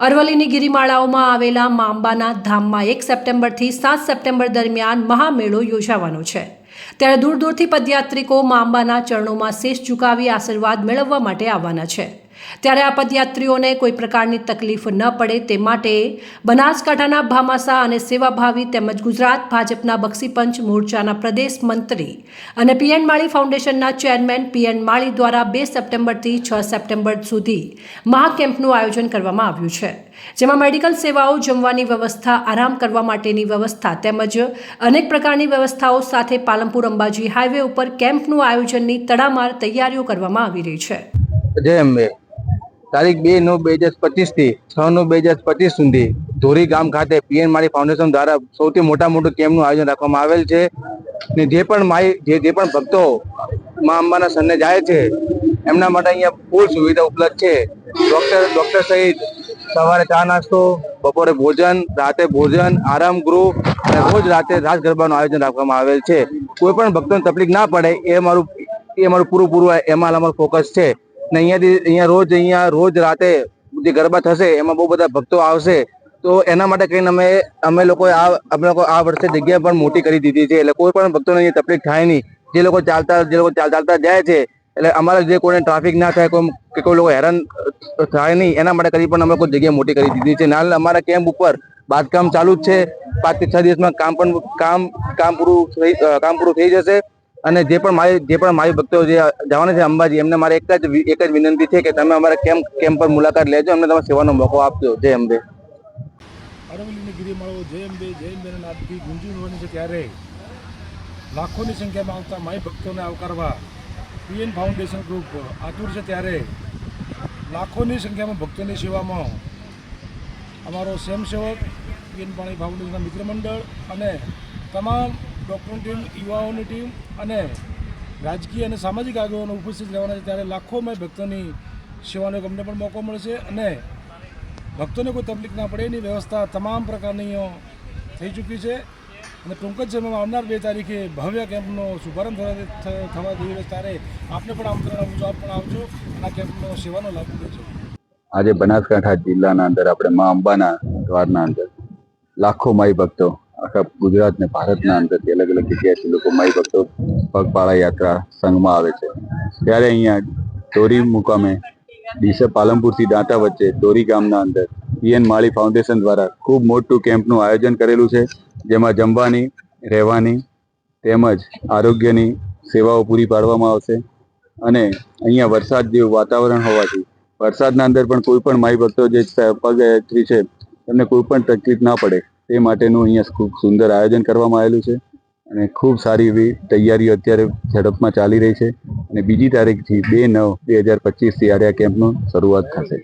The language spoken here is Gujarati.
અરવલ્લીની ગિરિમાળાઓમાં આવેલા માંબાના ધામમાં એક સપ્ટેમ્બરથી સાત સપ્ટેમ્બર દરમિયાન મહામેળો યોજાવાનો છે. ત્યારે દૂર દૂરથી પદયાત્રિકો મા અંબાના ચરણોમાં શેષ ઝુકાવી આશીર્વાદ મેળવવા માટે આવવાના છે. ત્યારે આ પદયાત્રીઓને કોઈ પ્રકારની તકલીફ ન પડે તે માટે બનાસકાંઠાના ભામાસા અને સેવાભાવી તેમજ ગુજરાત ભાજપના બક્ષીપંચ મોરચાના પ્રદેશ મંત્રી અને પીએન માળી ફાઉન્ડેશનના ચેરમેન પીએન માળી દ્વારા બે સપ્ટેમ્બરથી છ સપ્ટેમ્બર સુધી મહાકેમ્પનું આયોજન કરવામાં આવ્યું છે. જેમાં મેડિકલ સેવાઓ, જમવાની વ્યવસ્થા, આરામ કરવા માટેની વ્યવસ્થા તેમજ અનેક પ્રકારની વ્યવસ્થાઓ સાથે પાલનપુર અંબાજી હાઈવે ઉપર કેમ્પનું આયોજનની તડામાર તૈયારીઓ કરવામાં આવી રહી છે. જય અંબે તારીખ બે નવ બે હજાર પચીસથી છ નવ બે હજાર પચીસ સુધી ધોરી ગામ ખાતે પીએન મારી ફાઉન્ડેશન દ્વારા સૌથી મોટા મોટું કેમ્પનું આયોજન રાખવામાં આવેલ છે. ને જે પણ માઈ જે જે પણ ભક્તો મા અંબાના સન્ને જાય છે, એમના માટે અહીંયા ફૂલ સુવિધા ઉપલબ્ધ છે. ડૉક્ટર ડૉક્ટર સહિત સવારે ચા નાસ્તો, બપોરે ભોજન, રાતે ભોજન, આરામ ગૃહ અને રોજ રાતે રાસ ગરબાનું આયોજન રાખવામાં આવેલ છે. કોઈ પણ ભક્તોને તકલીફ ના પડે એ મારું એ મારું પૂરું પૂરું એમાં અમારું ફોકસ છે. ને અહીંયાથી, અહીંયા રોજ અહીંયા રોજ રાતે જે ગરબા થશે એમાં બહુ બધા ભક્તો આવશે. તો એના માટે કહીને અમે અમે લોકોએ આ, અમે લોકો આ વર્ષે જગ્યા પણ મોટી કરી દીધી છે. એટલે કોઈ પણ ભક્તોને અહીંયા તકલીફ થાય નહીં. જે લોકો ચાલતા, જે લોકો ચાલ- ચાલતા જાય છે એટલે અમારે જે કોઈને ટ્રાફિક ના થાય, કોઈ કે કોઈ લોકો હેરાન થાય નહીં, એના માટે કરી પણ અમે કોઈ જગ્યા મોટી કરી દીધી છે. નાલ અમારા કેમ્પ ઉપર બાંધકામ ચાલુ જ છે. પાંચથી છ દિવસમાં કામ પણ, કામ કામ પૂરું થઈ કામ પૂરું થઈ જશે. અને જે પણ મારી, જે પણ મારી ભક્તો જે જવાના છે અંબાજી, એમને મારે એક જ એક જ વિનંતી છે કે તમે અમારા કેમ્પ કેમ્પ પર મુલાકાત લેજો, અમને તમે સેવાનો મોકો આપજો. જય અંબે. અરવલ્લીની ગિરિમાળો જય અંબે, જય અંબેના નાદથી ગુંજી છે ત્યારે લાખોની સંખ્યામાં આવતા માય ભક્તોને આવકારવા પીએન ફાઉન્ડેશન ગ્રુપ આતુર છે ત્યારે લાખોની સંખ્યામાં ભક્તોની સેવામાં અમારો સ્વયંસેવક પીએન પાણી ફાઉન્ડેશનના મિત્ર મંડળ અને તમામ ડૉક્ટરની ટીમ, યુવાઓની ટીમ અને રાજકીય અને સામાજિક આગેવાનો ઉપસ્થિત રહેવાના છે. ત્યારે લાખોમાં ભક્તોની સેવાનો અમને પણ મોકો મળશે અને ભક્તોને કોઈ તકલીફ ના પડે એની વ્યવસ્થા તમામ પ્રકારની થઈ ચૂકી છે. અને ટૂંક જ આવનાર બે તારીખે ભવ્ય કેમ્પનો શુભારંભ થવા જઈ રહ્યો ત્યારે આપને પણ આમંત્રણ આપું છું, આપ પણ આવજો આ કેમ્પનો સેવાનો લાભ લેજો. આજે બનાસકાંઠા જિલ્લાના અંદર આપણે મા અંબાના દ્વારના અંદર લાખો માઈ ભક્તો આખા ગુજરાત ને ભારતના અંદરથી અલગ અલગ જગ્યાએથી લોકો માઈ ભક્તો પગપાળા યાત્રા સંઘમાં આવે છે. ત્યારે અહીંયા ધોરી મુકામે ડીસે પાલનપુરથી દાંતા વચ્ચે ધોરી ગામના અંદર પીએન માળી ફાઉન્ડેશન દ્વારા ખૂબ મોટું કેમ્પનું આયોજન કરેલું છે. જેમાં જમવાની, રહેવાની તેમજ આરોગ્યની સેવાઓ પૂરી પાડવામાં આવશે. અને અહીંયા વરસાદ જેવું વાતાવરણ હોવાથી વરસાદના અંદર પણ કોઈ પણ માઈ ભક્તો જે પગયાત્રી છે, તેમને કોઈ પણ તકલીફ ના પડે તે માટેનું અહીંયા ખૂબ સુંદર આયોજન કરવામાં આવેલું છે. અને ખૂબ સારી એવી તૈયારીઓ અત્યારે ઝડપમાં ચાલી રહી છે. અને બીજી તારીખથી બે નવ બે હજાર પચીસથી આ કેમ્પનું શરૂઆત થશે.